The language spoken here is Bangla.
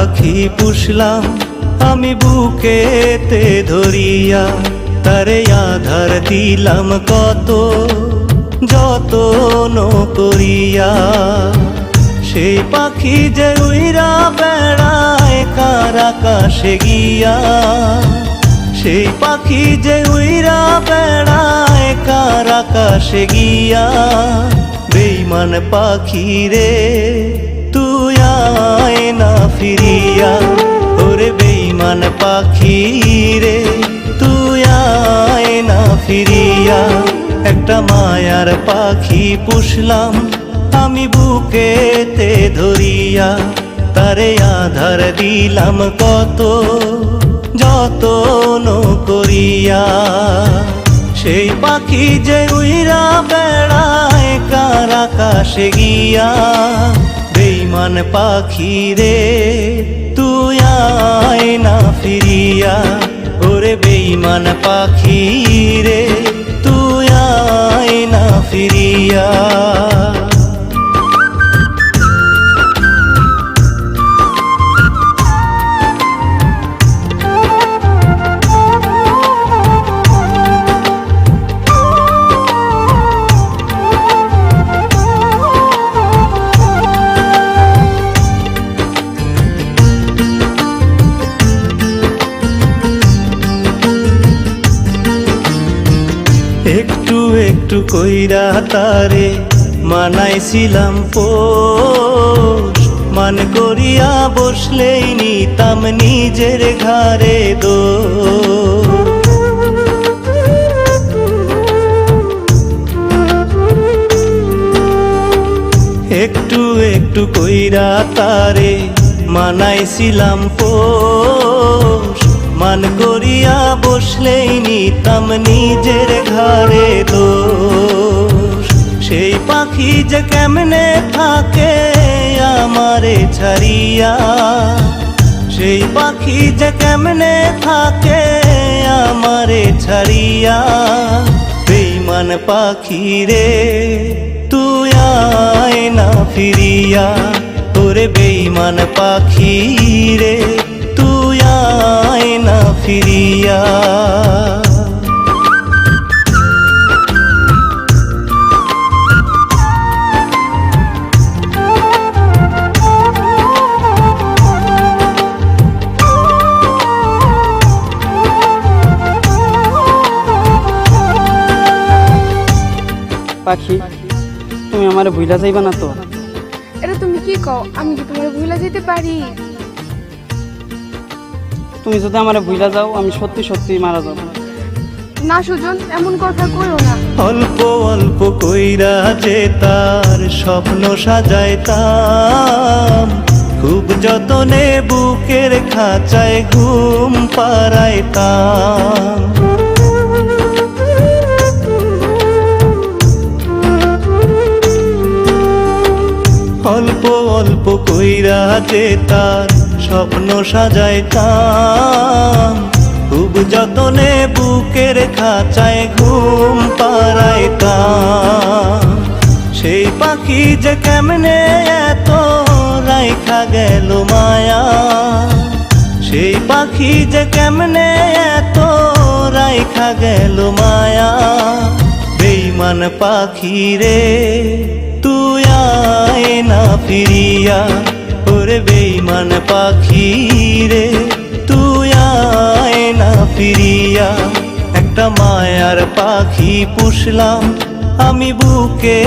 পাখি পুষলাম, আমি বুকেতে ধরিয়া তারে আধার দিলাম কত যতন করিয়া। সেই পাখি যে উইরা বেড়ায় কার আকাশে গিয়া, সেই পাখি যে উইরা বেড়ায় কার আকাশে গিয়া বেইমান পাখি রে। ফিরিয়া ওরে বেইমান পাখি রে, তুই আয় না ফিরিয়া। একটা মায়ার পাখি পুষলাম, আমি বুকেতে ধরিয়া। তারে আধার দিলাম কত যতন করিয়া। সেই পাখি যে উইরা বেড়ায়, কার আকাশে গিয়া বেইমান পাখি রে আয় না ফিরিয়া। ওরে বেইমান পাখি রে তুই আয় না ফিরিয়া। একটু কইরা তারে মানাইছিলাম পোষ। মান করিয়া বসলেই নিতাম নিজের ঘাড়ে দো একটু একটু কইরা তারে মানাইছিলাম পোষ। মান করিয়া বসলেই নিতাম নিজের ঘরে দোষ। সেই পাখি যে কেমনে থাকে আমারে ছাড়িয়া। সেই পাখি যে কেমনে থাকে আমারে ছাড়িয়া। বেইমান পাখি রে, তুই আয় না ফিরিয়া। তোরে বেইমান পাখি রে, তুই আয় পাখি তুমি আমার ভুইলা যাইবা না তো? এটা তুমি কি কও? আমি কি তোমার ভুলে যেতে পারি? তুমি যদি আমার ভুইলা যাও আমি সত্যি সত্যি মারা যাব। না সুজন এমন কথা কইও না। অল্প অল্প কইরা যে তার স্বপ্ন সাজাইতাম খুব যতনে বুকের খাঁচায় ঘুম পাড়াইতাম। অল্প অল্প কইরা যে তার স্বপ্ন সাজাইতাম। খুব যতনে বুকের খাঁচায় ঘুম পাড়াইতাম। সেই পাখি যে কেমনে এত রাইখা গেল মায়া। সেই পাখি যে কেমনে এত রাইখা গেল মায়া। বেইমান পাখি রে। আয় না ফিরিয়া। ওরে বেইমান পাখি রে, তুই আয় না ফিরিয়া। একটা মায়ার পাখি পুষলাম, আমি বুকে